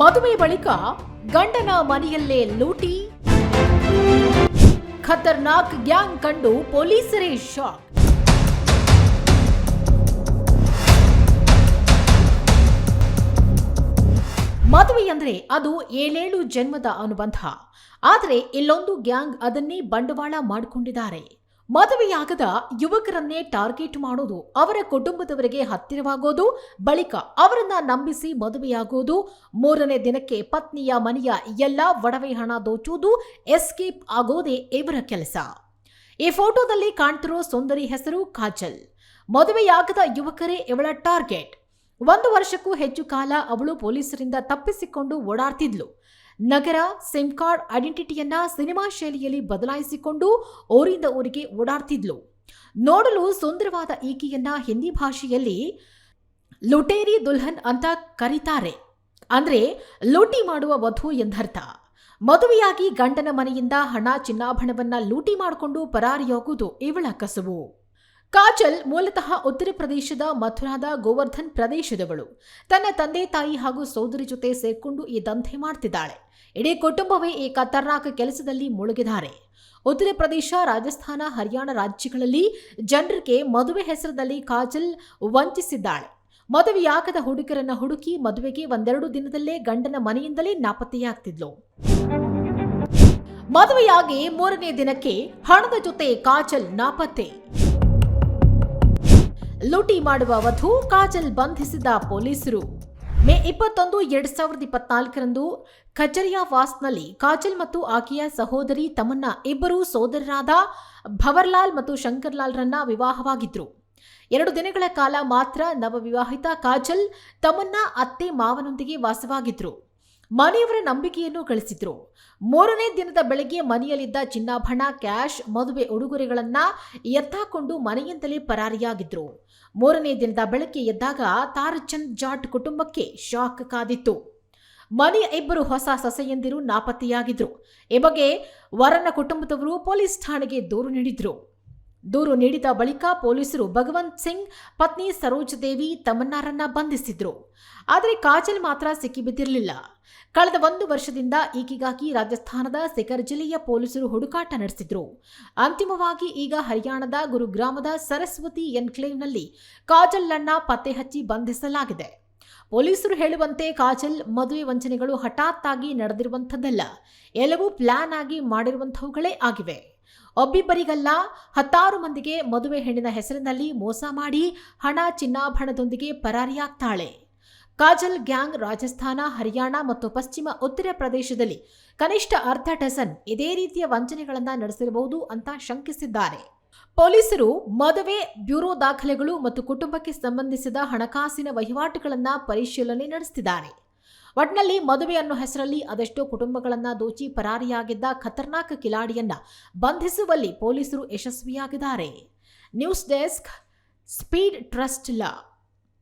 ಮದುವೆ ಬಳಿಕ ಗಂಡನ ಮನೆಯಲ್ಲೇ ಲೂಟಿ. ಖತರ್ನಾಕ್ ಗ್ಯಾಂಗ್ ಕಂಡು ಪೊಲೀಸರೇ ಶಾಕ್. ಮದುವೆ ಅಂದ್ರೆ ಅದು ಏಳೇಳು ಜನ್ಮದ ಅನುಬಂಧ. ಆದರೆ ಇಲ್ಲೊಂದು ಗ್ಯಾಂಗ್ ಅದನ್ನೇ ಬಂಡವಾಳ ಮಾಡಿಕೊಂಡಿದ್ದಾರೆ. ಮದುವೆಯಾಗದ ಯುವಕರನ್ನೇ ಟಾರ್ಗೆಟ್ ಮಾಡೋದು, ಅವರ ಕುಟುಂಬದವರಿಗೆ ಹತ್ತಿರವಾಗೋದು, ಬಳಿಕ ಅವರನ್ನ ನಂಬಿಸಿ ಮದುವೆಯಾಗೋದು, ಮೂರನೇ ದಿನಕ್ಕೆ ಪತ್ನಿಯ ಮನೆಯ ಎಲ್ಲ ಒಡವೆ ಹಣ ದೋಚುವುದು ಎಸ್ಕೇಪ್ ಆಗೋದೇ ಇವರ ಕೆಲಸ. ಈ ಫೋಟೋದಲ್ಲಿ ಕಾಣ್ತಿರೋ ಸುಂದರಿ ಹೆಸರು ಕಾಜಲ್. ಮದುವೆಯಾಗದ ಯುವಕರೇ ಇವಳ ಟಾರ್ಗೆಟ್. ಒಂದು ವರ್ಷಕ್ಕೂ ಹೆಚ್ಚು ಕಾಲ ಅವಳು ಪೊಲೀಸರಿಂದ ತಪ್ಪಿಸಿಕೊಂಡು ಓಡಾಡ್ತಿದ್ಲು. ನಗರ, ಸಿಮ್ ಕಾರ್ಡ್ ಐಡೆಂಟಿಟಿಯನ್ನ ಸಿನಿಮಾ ಶೈಲಿಯಲ್ಲಿ ಬದಲಾಯಿಸಿಕೊಂಡು ಊರಿಂದ ಊರಿಗೆ ಓಡಾಡ್ತಿದ್ಲು. ನೋಡಲು ಸುಂದರವಾದ ಈಕೆಯನ್ನ ಹಿಂದಿ ಭಾಷೆಯಲ್ಲಿ ಲುಟೇರಿ ದುಲ್ಹನ್ ಅಂತ ಕರೀತಾರೆ. ಅಂದ್ರೆ ಲೂಟಿ ಮಾಡುವ ವಧು ಎಂದರ್ಥ. ಮದುವೆಯಾಗಿ ಗಂಡನ ಮನೆಯಿಂದ ಹಣ ಚಿನ್ನಾಭರಣವನ್ನ ಲೂಟಿ ಮಾಡಿಕೊಂಡು ಪರಾರಿಯಾಗುವುದು ಇವಳ ಕಸುಬು ಕಾಜಲ್ ಮೂಲತಃ ಉತ್ತರ ಪ್ರದೇಶದ ಮಥುರಾದ ಗೋವರ್ಧನ್ ಪ್ರದೇಶದವಳು. ತನ್ನ ತಂದೆ ತಾಯಿ ಹಾಗೂ ಸೋದರಿ ಜೊತೆ ಸೇರ್ಕೊಂಡು ಈ ದಂಧೆ ಮಾಡ್ತಿದ್ದಾಳೆ. ಇಡೀ ಕುಟುಂಬವೇ ಈ ಖತರ್ನಾಕ್ ಕೆಲಸದಲ್ಲಿ ಮುಳುಗಿದ್ದಾರೆ. ಉತ್ತರ ಪ್ರದೇಶ, ರಾಜಸ್ಥಾನ, ಹರಿಯಾಣ ರಾಜ್ಯಗಳಲ್ಲಿ ಜನರಿಗೆ ಮದುವೆ ಹೆಸರಿನಲ್ಲಿ ಕಾಜಲ್ ವಂಚಿಸಿದ್ದಾಳೆ. ಮದುವೆಯಾಗದ ಹುಡುಗರನ್ನ ಹುಡುಕಿ ಮದುವೆಗೆ ಒಂದೆರಡು ದಿನದಲ್ಲೇ ಗಂಡನ ಮನೆಯಿಂದಲೇ ನಾಪತ್ತೆಯಾಗ್ತಿದ್ಲು. ಮದುವೆಯಾಗಿ ಮೂರನೇ ದಿನಕ್ಕೆ ಹಣದ ಜೊತೆ ಕಾಜಲ್ ನಾಪತ್ತೆ. ಲೂಟಿ ಮಾಡುವ ವಧು ಕಾಜಲ್ ಬಂಧಿಸಿದ ಪೊಲೀಸರು. ಮೇ ಇಪ್ಪತ್ತೊಂದು, ಎರಡ್ ಸಾವಿರದ ಇಪ್ಪತ್ನಾಲ್ಕರಂದು ಖಜರಿಯಾವಾಸ್ನಲ್ಲಿ ಕಾಜಲ್ ಮತ್ತು ಆಕೆಯ ಸಹೋದರಿ ತಮ್ಮನ್ನ ಇಬ್ಬರು ಸೋದರರಾದ ಭವರ್ಲಾಲ್ ಮತ್ತು ಶಂಕರ್ಲಾಲ್ರನ್ನ ವಿವಾಹವಾಗಿದ್ರು. ಎರಡು ದಿನಗಳ ಕಾಲ ಮಾತ್ರ ನವವಿವಾಹಿತ ಕಾಜಲ್ ತಮ್ಮನ್ನ ಅತ್ತೆ, ಮಾವನೊಂದಿಗೆ ವಾಸವಾಗಿದ್ರು. ಮನೆಯವರ ನಂಬಿಕೆಯನ್ನು ಗಳಿಸಿದ್ರು. ಮೂರನೇ ದಿನದ ಬೆಳಗ್ಗೆ ಮನೆಯಲ್ಲಿದ್ದ ಚಿನ್ನಾಭರಣ, ಕ್ಯಾಶ್, ಮದುವೆ ಉಡುಗೊರೆಗಳನ್ನ ಎತ್ತಾಕೊಂಡು ಮನೆಯಿಂದಲೇ ಪರಾರಿಯಾಗಿದ್ರು. ಮೂರನೇ ದಿನದ ಬೆಳಗ್ಗೆ ಎದ್ದಾಗ ತಾರಚಂದ್ ಜಾಟ್ ಕುಟುಂಬಕ್ಕೆ ಶಾಕ್ ಕಾದಿತ್ತು. ಮನೆಯ ಇಬ್ಬರು ಹೊಸ ಸೊಸೆಯಂದಿರು ನಾಪತ್ತೆಯಾಗಿದ್ರು. ಈ ಬಗ್ಗೆ ವರನ ಕುಟುಂಬದವರು ಪೊಲೀಸ್ ಠಾಣೆಗೆ ದೂರು ನೀಡಿದ್ರು. ದೂರು ನೀಡಿದ ಬಳಿಕ ಪೊಲೀಸರು ಭಗವಂತ್ ಸಿಂಗ್, ಪತ್ನಿ ಸರೋಜ್ ದೇವಿ ತಮನ್ನಾರನ್ನ ಬಂಧಿಸಿದ್ರು. ಆದರೆ ಕಾಜಲ್ ಮಾತ್ರ ಸಿಕ್ಕಿಬಿದ್ದಿರಲಿಲ್ಲ. ಕಳೆದ ಒಂದು ವರ್ಷದಿಂದ ಈಕೆಗಾಗಿ ರಾಜಸ್ಥಾನದ ಸಿಕರ್ ಜಿಲ್ಲೆಯ ಪೊಲೀಸರು ಹುಡುಕಾಟ ನಡೆಸಿದ್ರು. ಅಂತಿಮವಾಗಿ ಈಗ ಹರಿಯಾಣದ ಗುರುಗ್ರಾಮದ ಸರಸ್ವತಿ ಎನ್ಕ್ಲೇವ್ನಲ್ಲಿ ಕಾಜಲ್ನನ್ನ ಪತ್ತೆ ಹಚ್ಚಿ ಬಂಧಿಸಲಾಗಿದೆ. ಪೊಲೀಸರು ಹೇಳುವಂತೆ ಕಾಜಲ್ ಮದುವೆ ವಂಚನೆಗಳು ಹಠಾತ್ತಾಗಿ ನಡೆದಿರುವಂಥದ್ದಲ್ಲ. ಎಲ್ಲವೂ ಪ್ಲಾನ್ ಆಗಿ ಮಾಡಿರುವಂಥವುಗಳೇ ಆಗಿವೆ. ಒಬ್ಬಿಬ್ಬರಿಗಲ್ಲ ಹತ್ತಾರು ಮಂದಿಗೆ ಮದುವೆ ಹೆಣ್ಣಿನ ಹೆಸರಿನಲ್ಲಿ ಮೋಸ ಮಾಡಿ ಹಣ ಚಿನ್ನಾಭರಣದೊಂದಿಗೆ ಪರಾರಿಯಾಗ್ತಾಳೆ ಕಾಜಲ್ ಗ್ಯಾಂಗ್ ರಾಜಸ್ಥಾನ, ಹರಿಯಾಣ ಮತ್ತು ಪಶ್ಚಿಮ ಉತ್ತರ ಪ್ರದೇಶದಲ್ಲಿ ಕನಿಷ್ಠ ಅರ್ಧ ಡಜನ್ ಇದೇ ರೀತಿಯ ವಂಚನೆಗಳನ್ನು ನಡೆಸಿರಬಹುದು ಅಂತ ಶಂಕಿಸಿದ್ದಾರೆ. ಪೊಲೀಸರು ಮದುವೆ, ಬ್ಯೂರೋ ದಾಖಲೆಗಳು ಮತ್ತು ಕುಟುಂಬಕ್ಕೆ ಸಂಬಂಧಿಸಿದ ಹಣಕಾಸಿನ ವಹಿವಾಟುಗಳನ್ನು ಪರಿಶೀಲನೆ ನಡೆಸುತ್ತಿದ್ದಾರೆ ಒಟ್ನಲ್ಲಿ ಮದುವೆ ಅನ್ನೋ ಹೆಸರಲ್ಲಿ ಅದೆಷ್ಟೋ ಕುಟುಂಬಗಳನ್ನ ದೋಚಿ ಪರಾರಿಯಾಗಿದ್ದ ಖತರ್ನಾಕ್ ಕಿಲಾಡಿಯನ್ನ ಬಂಧಿಸುವಲ್ಲಿ ಪೊಲೀಸರು ಯಶಸ್ವಿಯಾಗಿದ್ದಾರೆ. ನ್ಯೂಸ್ ಡೆಸ್ಕ್, ಸ್ಪೀಡ್ ಟ್ರಸ್ಟ್ ಲಾ